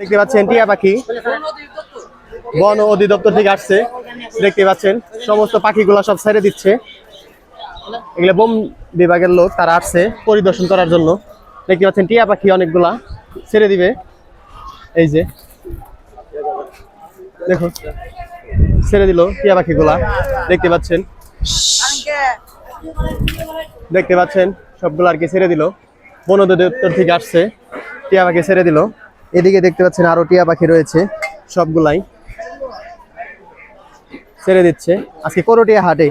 দেখতে পাচ্ছেন টিয়া পাখি। বন অধিদপ্তর থেকে আসছে, দেখতে পাচ্ছেন। সমস্ত পাখিগুলা সব ছেড়ে দিচ্ছে। এগুলো বোম বিভাগের লোক, তারা আসছে পরিদর্শন করার জন্য। দেখতে পাচ্ছেন টিয়া পাখি অনেকগুলা ছেড়ে দিবে। এই যে। দেখো, ছেড়ে দিল টিয়া পাখিগুলা। দেখতে পাচ্ছেন। দেখতে পাচ্ছেন, সবগুলো আর কি ছেড়ে দিল। বন অধিদপ্তর থেকে আসছে, টিয়া পাখি ছেড়ে দিল। এদিকে দেখতে পাচ্ছেন আরও টিয়া পাখি রয়েছে, সবগুলাই। ছেড়ে দিচ্ছে। আজকে করটিয়া হাটে।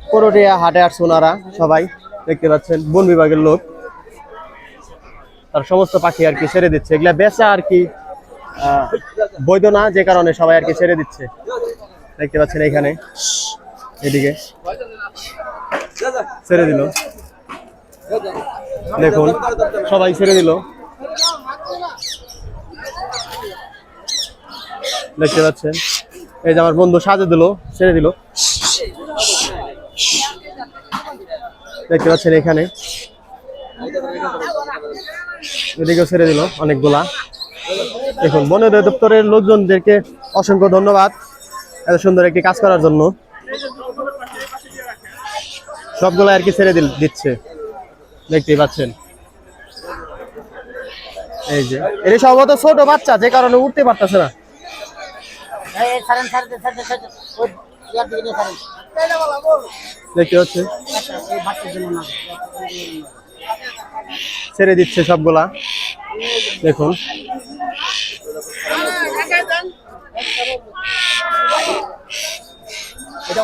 করটিয়া হাটে আর সোনারা সবাই দেখতে পাচ্ছেন, বন বিভাগের লোক। তার সমস্ত পাখি আর কি ছেড়ে দিচ্ছে। এগুলা বেচা আর কি বৈধ না, যে কারণে সবাই আর কি ছেড়ে দিচ্ছে। দেখতে পাচ্ছেন এখানে এদিকে। ছেড়ে দিল। দেখুন, সবাই ছেড়ে দিল। দেখতে পাচ্ছেন? এই যে আমার বন্ধু সাজে দিল, ছেড়ে দিল। দেখতে পাচ্ছেন এখানে। এদিকেও ছেড়ে দিল অনেকগুলা। দেখুন, বন দপ্তরের লোকজনদেরকে অসংখ্য ধন্যবাদ এত সুন্দর একটি কাজ করার জন্য। সবগুলো আর কি ছেড়ে দিচ্ছে। দেখতেই পাচ্ছেন। এই যে এর সম্ভবত ছোট বাচ্চা, যে কারণে উঠতে পারতেছে না। দেখতে পাচ্ছেন? ছেড়ে দিচ্ছে সবগুলা। দেখুন।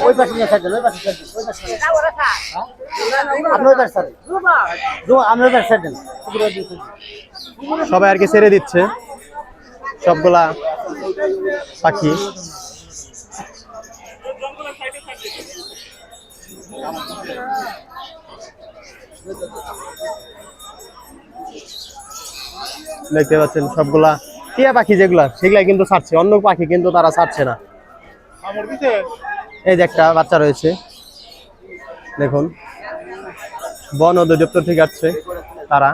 ওই পাশে নিয়ে ওই পাশে ওই পাশে আপনি ওই পাশে থাকবেন আপনি ওই পাশে থাকবেন সবাই আর কি ছেড়ে দিচ্ছে। সবগুলা পাখি। দেখতে পাচ্ছেন সবগুলা টিয়া পাখি যেগুলা সেগুলা কিন্তু ছাড়ছে। অন্য পাখি কিন্তু তারা ছাড়ছে না। এই যে একটা বাচ্চা রয়েছে। দেখুন। বন অধিদপ্তর থেকে আসছে তারা।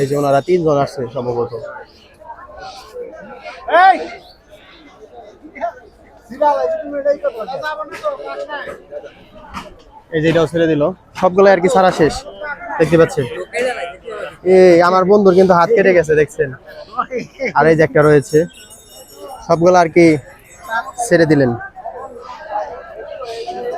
এই যে ওনারা তিনজন আসছে সম্ভবত। এই! যে এটাও ছেড়ে দিল। সবগুলো আর কি সারা শেষ। দেখতে পাচ্ছেন? এই আমার বন্ধুর কিন্তু হাত কেটে গেছে দেখছেন? আর এই যে একটা রয়েছে। সবগুলো আর কি ছেড়ে দিলেন।